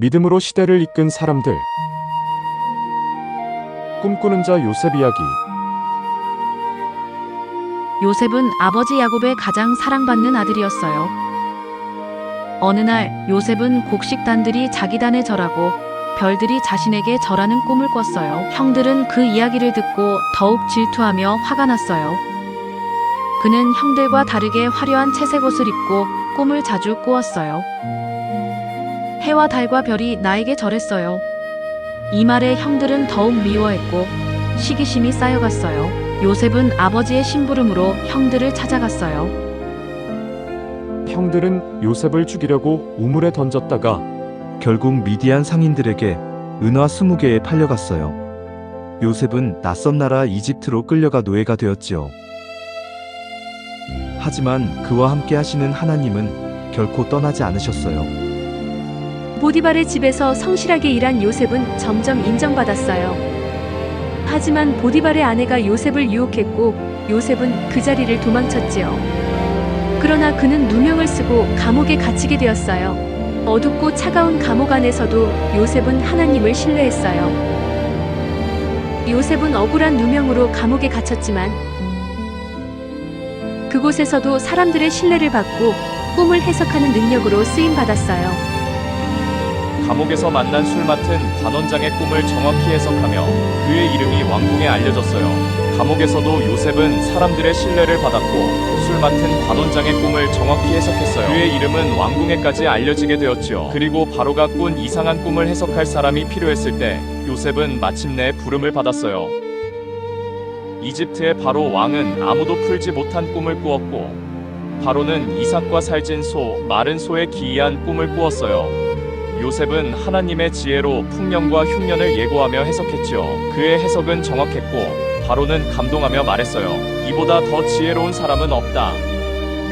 믿음으로 시대를 이끈 사람들. 꿈꾸는 자 요셉 이야기. 요셉은 아버지 야곱의 가장 사랑받는 아들이었어요. 어느 날 요셉은 곡식단들이 자기 단에 절하고 별들이 자신에게 절하는 꿈을 꿨어요. 형들은 그 이야기를 듣고 더욱 질투하며 화가 났어요. 그는 형들과 다르게 화려한 채색 옷을 입고 꿈을 자주 꾸었어요. 해와 달과 별이 나에게 절했어요. 이 말에 형들은 더욱 미워했고 시기심이 쌓여갔어요. 요셉은 아버지의 심부름으로 형들을 찾아갔어요. 형들은 요셉을 죽이려고 우물에 던졌다가 결국 미디안 상인들에게 은화 20개에 팔려갔어요. 요셉은 낯선 나라 이집트로 끌려가 노예가 되었지요. 하지만 그와 함께 하시는 하나님은 결코 떠나지 않으셨어요. 보디발의 집에서 성실하게 일한 요셉은 점점 인정받았어요. 하지만 보디발의 아내가 요셉을 유혹했고 요셉은 그 자리를 도망쳤지요. 그러나 그는 누명을 쓰고 감옥에 갇히게 되었어요. 어둡고 차가운 감옥 안에서도 요셉은 하나님을 신뢰했어요. 요셉은 억울한 누명으로 감옥에 갇혔지만 그곳에서도 사람들의 신뢰를 받고 꿈을 해석하는 능력으로 쓰임 받았어요. 감옥에서 만난 술 맡은 관원장의 꿈을 정확히 해석하며 그의 이름이 왕궁에 알려졌어요. 감옥에서도 요셉은 사람들의 신뢰를 받았고 술 맡은 관원장의 꿈을 정확히 해석했어요. 그의 이름은 왕궁에까지 알려지게 되었지요. 그리고 바로가 꾼 이상한 꿈을 해석할 사람이 필요했을 때 요셉은 마침내 부름을 받았어요. 이집트의 바로 왕은 아무도 풀지 못한 꿈을 꾸었고 바로는 이삭과 살찐 소, 마른 소에 기이한 꿈을 꾸었어요. 요셉은 하나님의 지혜로 풍년과 흉년을 예고하며 해석했지요. 그의 해석은 정확했고 바로는 감동하며 말했어요. 이보다 더 지혜로운 사람은 없다.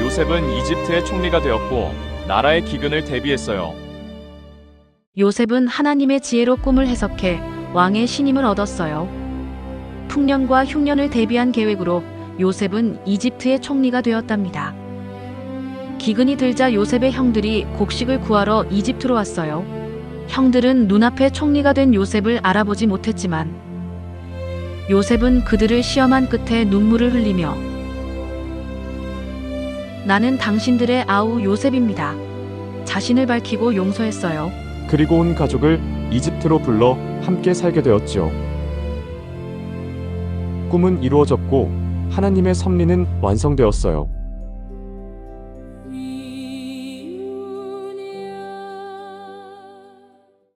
요셉은 이집트의 총리가 되었고 나라의 기근을 대비했어요. 요셉은 하나님의 지혜로 꿈을 해석해 왕의 신임을 얻었어요. 풍년과 흉년을 대비한 계획으로 요셉은 이집트의 총리가 되었답니다. 기근이 들자 요셉의 형들이 곡식을 구하러 이집트로 왔어요. 형들은 눈앞에 총리가 된 요셉을 알아보지 못했지만 요셉은 그들을 시험한 끝에 눈물을 흘리며 나는 당신들의 아우 요셉입니다. 자신을 밝히고 용서했어요. 그리고 온 가족을 이집트로 불러 함께 살게 되었지요. 꿈은 이루어졌고 하나님의 섭리는 완성되었어요.